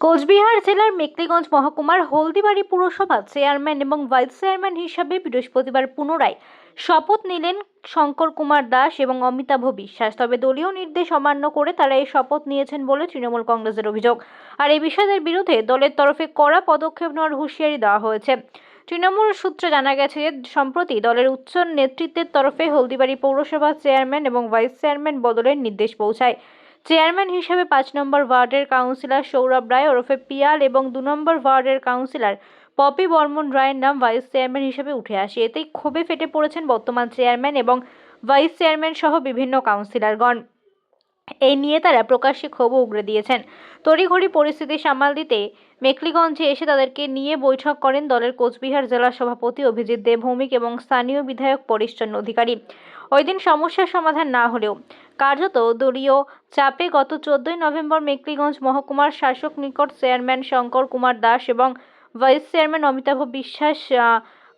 কোচবিহার জেলার মেকলিগঞ্জ মহকুমার হলদিবাড়ি পুরসভা চেয়ারম্যান এবং ভাইস চেয়ারম্যান হিসাবে বৃহস্পতিবার পুনরায় শপথ নিলেন শঙ্কর কুমার দাস এবং অমিতাভ বিশ্বাস। তবে দলীয় নির্দেশ অমান্য করে তারা এই শপথ নিয়েছেন বলে তৃণমূল কংগ্রেসের অভিযোগ। আর এই বিষয়ের বিরুদ্ধে দলের তরফে কড়া পদক্ষেপ নেওয়ার হুঁশিয়ারি দেওয়া হয়েছে। তৃণমূল সূত্রে জানা গেছে যে সম্প্রতি দলের উচ্চ নেতৃত্বের তরফে হলদিবাড়ি পৌরসভা চেয়ারম্যান এবং ভাইস চেয়ারম্যান বদলের নির্দেশ পৌঁছায়। চেয়ারম্যান হিসেবে পাঁচ নম্বর ওয়ার্ডের কাউন্সিলর সৌরভ রায়, ওরফে পিয়াল, এবং দু নম্বর ওয়ার্ডের কাউন্সিলর পপি বর্মন রায়ের নাম ভাইস চেয়ারম্যান হিসেবে উঠে আসে। এতেই ক্ষোভে ফেটে পড়েছেন বর্তমান চেয়ারম্যান এবং ভাইস চেয়ারম্যান সহ বিভিন্ন কাউন্সিলরগণ। এই নিয়ে তারা প্রকাশ্যে ক্ষোভও উগড়ে দিয়েছেন। তড়িঘড়ি পরিস্থিতি সামাল দিতে মেকলিগঞ্জে এসে তাদেরকে নিয়ে বৈঠক করেন দলের কোচবিহার জেলা সভাপতি অভিজিৎ দেব ভৌমিক এবং স্থানীয় বিধায়ক পরিশ্চন্ন অধিকারী। ওই দিন সমস্যার সমাধান না হলেও কার্যত দলীয় চাপে গত চোদ্দই নভেম্বর মেকলিগঞ্জ মহকুমার শাসক নিকট চেয়ারম্যান শঙ্কর কুমার দাস এবং ভাইস চেয়ারম্যান অমিতাভ বিশ্বাস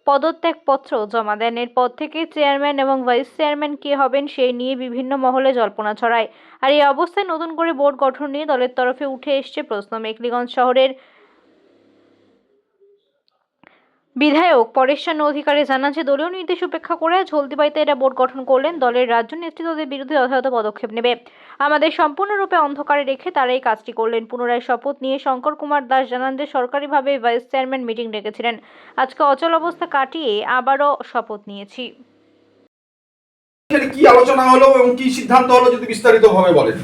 পদত্যাগপত্র জমা দেন। এরপর থেকে চেয়ারম্যান এবং ভাইস চেয়ারম্যান কে হবেন সেই নিয়ে বিভিন্ন মহলে জল্পনা ছড়ায়। আর এই অবস্থায় নতুন করে বোর্ড গঠন নিয়ে দলের তরফে উঠে এসছে প্রশ্ন। মেকলিগঞ্জ শহরের বিধায়ক পরেশচন্দ্র অধিকারী জানান যে দলীয় নির্দেশ উপেক্ষা করে আজ হলদিবাড়িতে এরা বোর্ড গঠন করলেন। দলের রাজ্য নেতৃত্বদের বিরুদ্ধে যথাযথ পদক্ষেপ নেবে। আমাদের সম্পূর্ণরূপে অন্ধকারে রেখে তারা এই কাজটি করলেন। পুনরায় শপথ নিয়ে শঙ্কর কুমার দাস জানান যে সরকারিভাবে ভাইস চেয়ারম্যান মিটিং ডেকেছিলেন। আজকে অচল অবস্থা কাটিয়ে আবারও শপথ নিয়েছি। কি আলোচনা হলো এবং কি সিদ্ধান্ত হলো যদি বিস্তারিত ভাবে বলেন?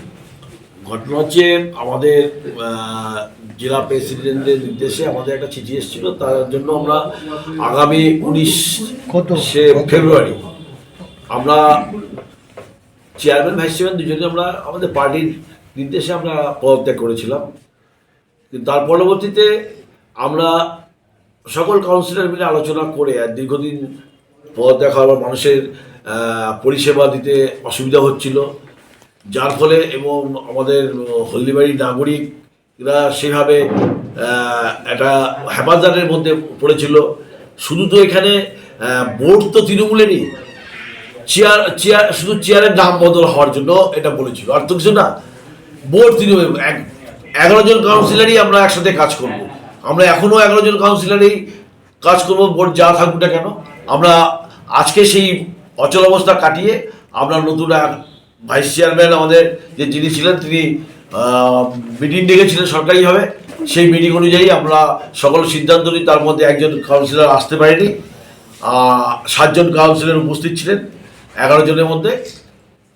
ঘটনা হচ্ছে আমাদের জেলা প্রেসিডেন্টের নির্দেশে আমাদের একটা চিঠি এসেছিল তার জন্য আমরা আগামী উনিশ ফেব্রুয়ারি। আমরা চেয়ারম্যান ভাইস চেয়ারম্যান দুজনে আমরা আমাদের পার্টির নির্দেশে আমরা পদত্যাগ করেছিলাম। তার পরবর্তীতে আমরা সকল কাউন্সিলর মিলে আলোচনা করে আর দীর্ঘদিন পদত্যাগ হওয়ার মানুষের পরিষেবা দিতে অসুবিধা হচ্ছিল। যার ফলে এবং আমাদের হলদিবাড়ির নাগরিকরা সেভাবে একটা হেফাজতের মধ্যে পড়েছিল। শুধু তো এখানে বোর্ড তো তৃণমূলেরই। চেয়ার চেয়ার শুধু চেয়ারের নাম বদল হওয়ার জন্য এটা বলেছিল। আর তো কিছু না, বোর্ড তৃণমূল এগারো জন কাউন্সিলারই আমরা একসাথে কাজ করব। আমরা এখনও এগারো জন কাউন্সিলারই কাজ করব, বোর্ড যা থাকুক না কেন। আমরা আজকে সেই অচল অবস্থা কাটিয়ে আমরা নতুন ভাইস চেয়ারম্যান আমাদের যে যিনি ছিলেন, তিনি মিটিং ডেকেছিলেন সরকারিভাবে সেই মিটিং অনুযায়ী আমরা সকল সিদ্ধান্ত নিই, তার মধ্যে একজন কাউন্সিলর আসতে পারেনি। সাতজন কাউন্সিলর উপস্থিত ছিলেন, এগারো জনের মধ্যে।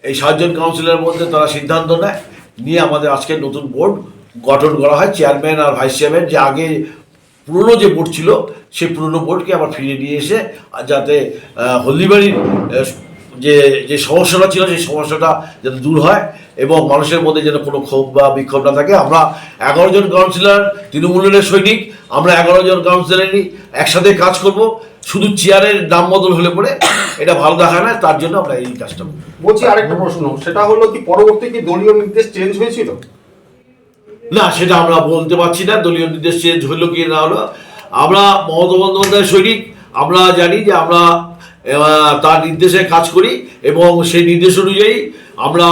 এই সাতজন কাউন্সিলরের মধ্যে তারা সিদ্ধান্ত নেয়, নিয়ে আমাদের আজকে নতুন বোর্ড গঠন করা হয়। চেয়ারম্যান আর ভাইস চেয়ারম্যান যে আগে পুরনো যে বোর্ড ছিল, সেই পুরনো বোর্ডকে আবার ফিরিয়ে নিয়ে এসে, যাতে হলদিবাড়ির যে যে সমস্যাটা ছিল সেই সমস্যাটা যাতে দূর হয় এবং মানুষের মধ্যে যেন কোনো ক্ষোভ বা বিক্ষোভ না থাকে। আমরা এগারো জন কাউন্সিলর তৃণমূলের সৈনিক আমরা এগারো জন কাউন্সিলরই একসাথে কাজ করব। শুধু চেয়ারের দাম বদল হলে পরে এটা ভালো দেখায় না তার জন্য আমরা এই কাজটা বলছি আরেকটা প্রশ্ন সেটা হলো কি পরবর্তী কি দলীয় নির্দেশ চেঞ্জ হয়েছিল? না সেটা আমরা বলতে পারছি না দলীয় নির্দেশ চেঞ্জ হলো কি না হলো। আমরা মমতা বন্দ্যোপাধ্যায়ের সৈনিক আমরা জানি যে আমরা তার নির্দেশে কাজ করি এবং সেই নির্দেশ অনুযায়ী আমরা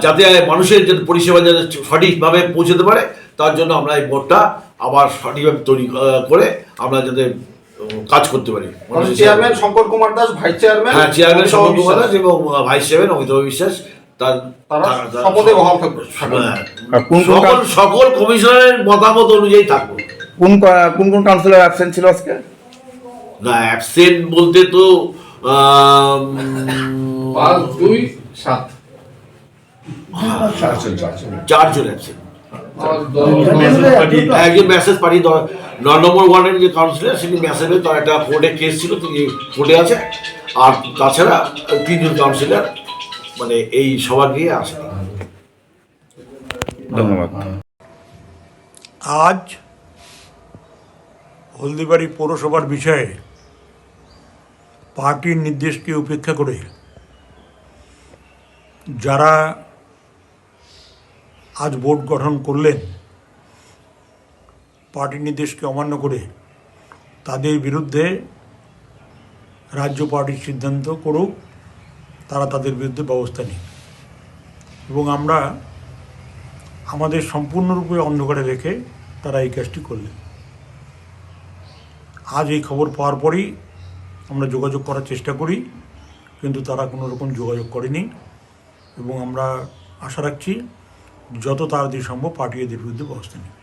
যাতে মানুষের যাতে পরিষেবা যাতে সঠিকভাবে পৌঁছতে পারে তার জন্য আমরা এই বোর্ডটা আবার সঠিকভাবে তৈরি করে আমরা যাতে কাজ করতে পারি। মানুষের chairman Shankar Kumar Das vice chairman হ্যাঁ চেয়ারম্যান শঙ্কর কুমার দাস এবং ভাইস চেয়ারম্যান অমিতাভ বিশ্বাস তার তারা তার- শপথে বহাল থাকবে। হ্যাঁ। সকল সকল কমিশনারের মতামত অনুযায়ী থাকব। কোন কোন কোন কাউন্সিলর অ্যাবসেন্ট ছিল আজকে? না অ্যাবসেন্ট বলতে তো পাঁচ দুই সাত। চারজন অ্যাবসেন্ট একজন মেসেজ পাঠিয়ে নয় নম্বর ওয়ার্ডের যে কাউন্সিলর সেটি মেসেজে তার একটা কোর্টে কেস ছিল তিনি কোর্টে আছে। আর তাছাড়া তিনজন কাউন্সিলর মানে এই নিয়ে আসে ধন্যবাদ। আজ হলদিবাড়ি পৌরসভার বিষয়ে পার্টির নির্দেশকে উপেক্ষা করে যারা আজ বোর্ড গঠন করলেন, পার্টির নির্দেশকে অমান্য করে তাদের বিরুদ্ধে রাজ্য পার্টির সিদ্ধান্ত করুক, তারা তাদের বিরুদ্ধে ব্যবস্থা নিক। এবং আমরা আমাদের সম্পূর্ণরূপে অন্ধকারে রেখে তারা এই কাজটি করলেন। আজ এই খবর পাওয়ার পরেই আমরা যোগাযোগ করার চেষ্টা করি, কিন্তু তারা কোনো রকম যোগাযোগ করেনি। এবং আমরা আশা রাখছি যত তাড়াতাড়ি সম্ভব পার্টি এদের বিরুদ্ধে ব্যবস্থা নেবে